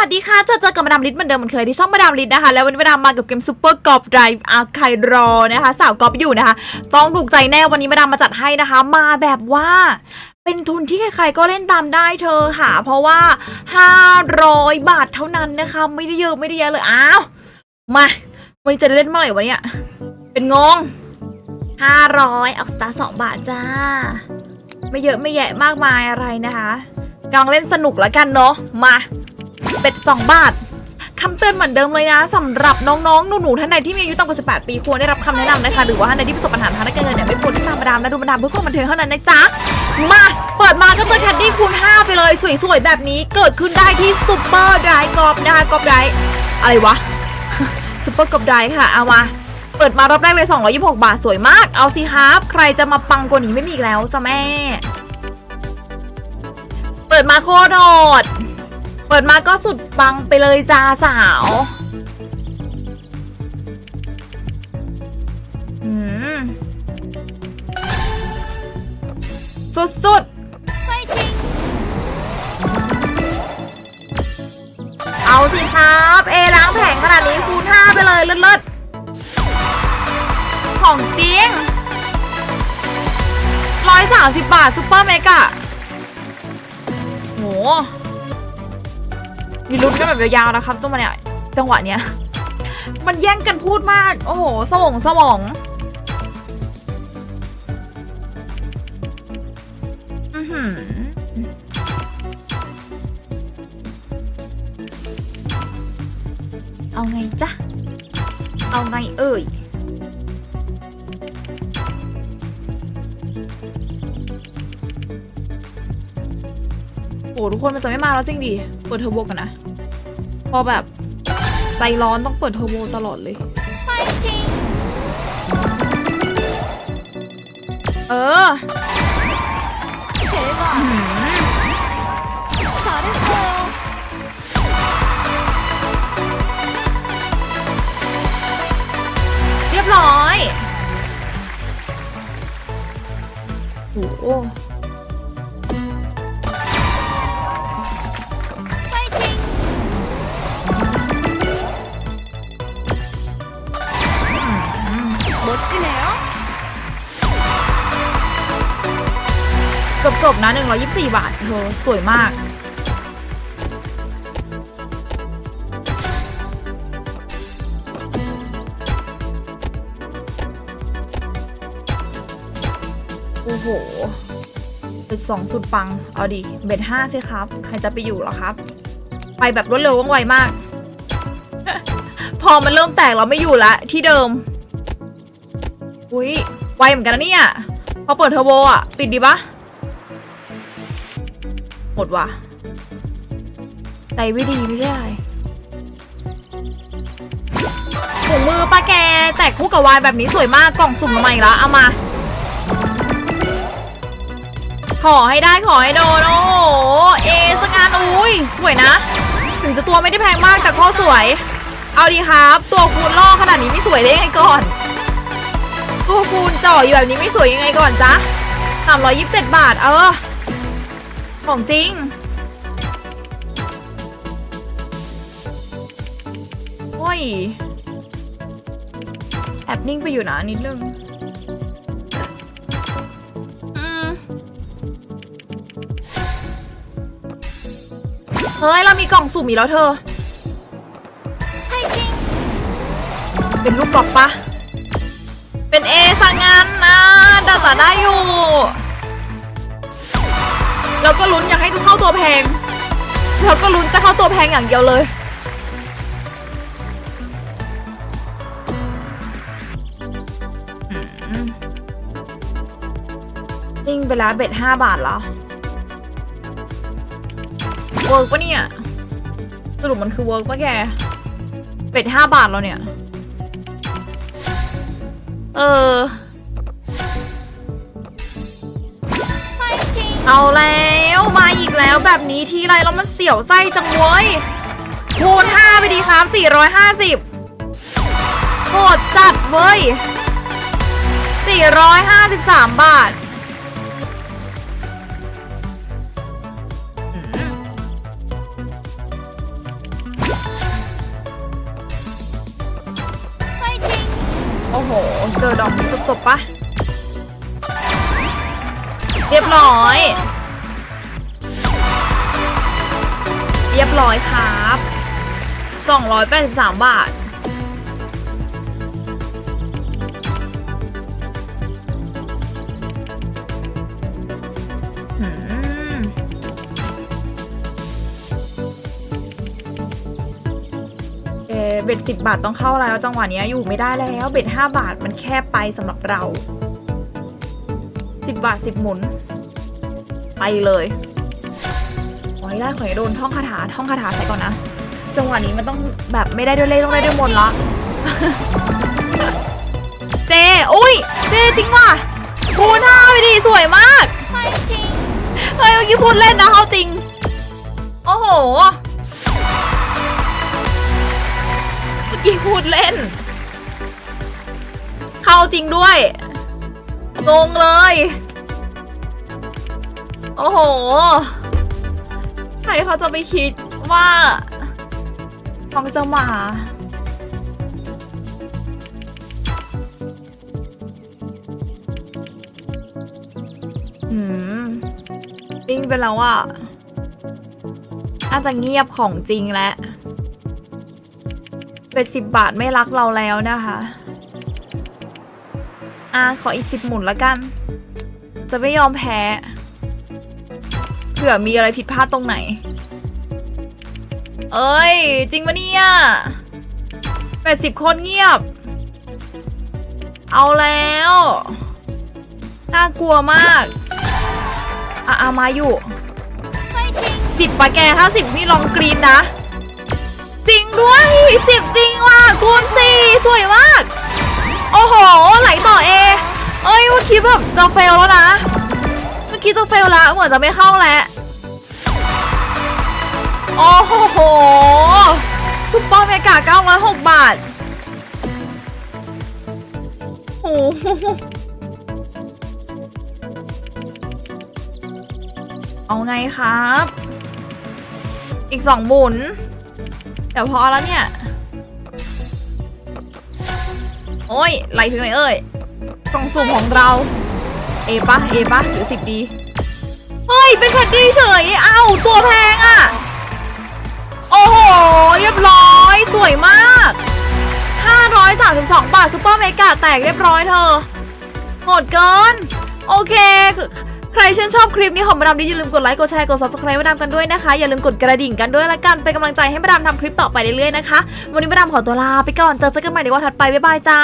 วัสดีค่ะเจอเจอกับมาดามลิศเหมือนเดิมเหมือนเคยที่ช่องมาดามลิศนะคะ แล้ววันนี้มาดามมากับเกมซูเปอร์กอล์ฟไดร์อาร์ไครอนะคะ สาวกอล์ฟอยู่นะคะ ต้องถูกใจแน่วันนี้มาดามมาจัดให้นะคะ มาแบบว่าเป็นทุนที่ใครๆก็เล่นตามได้เธอค่ะ เพราะว่า 500 บาทเท่านั้นนะคะ ไม่ได้เยอะไม่ได้เยอะเลยอ้าวมาวันนี้จะได้เล่นเมื่อไหร่วะเนี่ยเป็นงง 500ออกสตาร์สองบาทจ้า ไม่เยอะไม่แยะมากมายอะไรนะคะกำลังเล่นสนุกแล้วกันเนาะมา เป็ด2บาทคำเตือนเหมือนเดิมเลยนะสำหรับน้องๆ หนูๆท่านใดที่มีอายุต่ำกว่า 18 ปีควรได้รับคำแนะนำนะคะ หรือว่าท่านใดที่ประสบปัญหาทางด้านการเงินเนี่ยไม่ควรที่ตามมาดามและดูมาดามเพื่อความบันเทิงเท่านั้นนะจ๊ะ มาเปิดมาก็เจอแคดดี้คูณ 5 ไปเลยสวยๆ แบบนี้เกิดขึ้นได้ที่ซุปเปอร์ไดร์กอล์ฟนะคะกอล์ฟไดร์อะไรวะซุปเปอร์กอล์ฟไดร์ค่ะเอามาเปิดมารอบแรกเลย226 บาทสวยมาก เอาสิครับใครจะมาปังกว่านี้ไม่มีอีกแล้วจ้ะแม่ เปิดมาโคตรโดด เปิดมาก็สุดปังไปเลยจ้าสาวสุดสุดๆเอาสิครับ เอล้างแผงขนาดนี้คูณ5ไปเลยเลิศๆของจริงร้อยสามสิบบาทซุปเปอร์เมกะโห มีลุ้นกันแบบยาวๆนะครับจังหวะเนี้ยจังหวะเนี้ย มันแย่งกันพูดมาก โอ้โหสมองสมองอือหือเอาไงจ๊ะ เอาไงเอ่ย โอ้ทุกคนมันจะไม่มาแล้วจริงดิเปิดเทอร์โบกันนะ พอแบบใจร้อนต้องเปิดเทอร์โบตลอดเลย เออเรียบร้อยโอ้ เกือบจบนะ124 บาทเธอสวยมาก โอ้โหเป็นสองสุดปัง เอาดิเบ็ดห้าสิครับ ใครจะไปอยู่หรอครับ ไปแบบรวดเร็วว่องไวมาก พอมันเริ่มแตกเราไม่อยู่ละที่เดิม อุ้ยไวเหมือนกันนะเนี่ย พอเปิดเทอร์โบอะ ปิดดีปะ หมดว่ะใจไม่ดีไม่ใช่อะไรถุงมือป้าแกแตกคู่กับวายแบบนี้สวยมากกล่องสุ่มมาใหม่ละเอามา ขอให้ได้ขอให้โดน โอ้โหเอสงานอุ้ยสวยนะ ถึงจะตัวไม่ได้แพงมากแต่ข้อสวย เอาดีครับ ตัวคูณล่อขนาดนี้ไม่สวยได้ยังไงก่อนตัวคูณจ่ออยู่แบบนี้ไม่สวยยังไงก่อนจ๊ะ327บาท เออ ของจริง โอ้ย แอบนิ่งไปอยู่นะนิดนึงเฮ้ย เรามีกล่องสุ่มอีกแล้วเธอ เป็นลูกกรอกปะเป็นเอสังงานนะดาตาได้อยู่ แล้วก็ลุ้นอยากให้เข้าตัวแพง แล้วก็ลุ้นจะเข้าตัวแพงอย่างเดียวเลยอืมนิ่งไปแล้วเบ็ดห้าบาทแล้วเวิร์กปะเนี่ยสรุปมันคือเวิร์กปะแกเบ็ดห้าบาทแล้วเนี่ย เออ เอาแล้วมาอีกแล้วแบบนี้ทีไรแล้วมันเสียวไส้จังเว้ยคูณ5ไปดีครับ 450โหดจัดเว้ย 453 บาท โอ้โห เจอดอกจบๆปะ เรียบร้อย เรียบร้อยครับ 283 บาทหืมเบ็ดสิบบาทต้องเข้าแล้วจังหวะเนี้ยอยู่ไม่ได้แล้ว เบ็ดห้าบาทมันแคบไปสำหรับเรา 10 บาท 10 หมุน ไปเลยโอ้ยได้ขอยโดนท่องคาถาท่องคาถาใส่ก่อนนะ จังหวะนี้มันต้องแบบไม่ได้ด้วยเล่ต้องได้ด้วยมนละ เจอุ้ย เจจริงว่ะคูณห้าไปดีสวยมากเฮ้ยเมื่อกี้พูดเล่นนะเอาจริง โอ้โหเมื่อกี้พูดเล่น เข้าจริงด้วย งงเลย โอ้โห ใครเขาจะไปคิดว่าทองจะมา อืมนิ่งไปแล้วอะน่าจะเงียบของจริงแล้วเป็นสิบบาทไม่รักเราแล้วนะคะ อะขออีกสิบหมุนละกัน จะไม่ยอมแพ้ เผื่อมีอะไรผิดพลาดตรงไหน เอ้ย จริงปะเนี่ยแปดสิบคนเงียบ เอาแล้ว น่ากลัวมาก อะอามาอยู่สิบปะแกถ้าสิบนี่ลองกรีนนะ จริงด้วยสิบจริงว่ะคูณสี่สวยมาก โอ้โห เอ้ยเมื่อกี้แบบจะเฟลแล้วนะ เมื่อกี้จะเฟลแล้วเหมือนจะไม่เข้าแล้วโอ้โหซุปเปอร์เมกา906 บาทโอ้โหเอาไงครับ อีกสองหมุน เดี๋ยวพอแล้วเนี่ย โอ้ยไหลถึงไหนเอ่ย กล่องสุ่มของเรา เอปะเอปะหรือสิบดี เฮ้ย เป็นแคดดี้เฉย เอ้า ตัวแพงอะ่ะ โอ้โห เรียบร้อย สวยมาก 532 บาทซุปเปอร์เมกาแตกเรียบร้อยเธอโหดเกิน โอเคใครชื่นชอบคลิปนี้ของมาดามดิอย่าลืมกดไลค์ กดแชร์ กด subscribe มาดามกันด้วยนะคะ อย่าลืมกดกระดิ่งกันด้วยละกัน เป็นกำลังใจให้มาดามทำคลิปต่อไปเรื่อยๆนะคะ วันนี้มาดามขอตัวลาไปก่อน เจอเจอกันใหม่ในวันถัดไป บ๊ายบายจ้า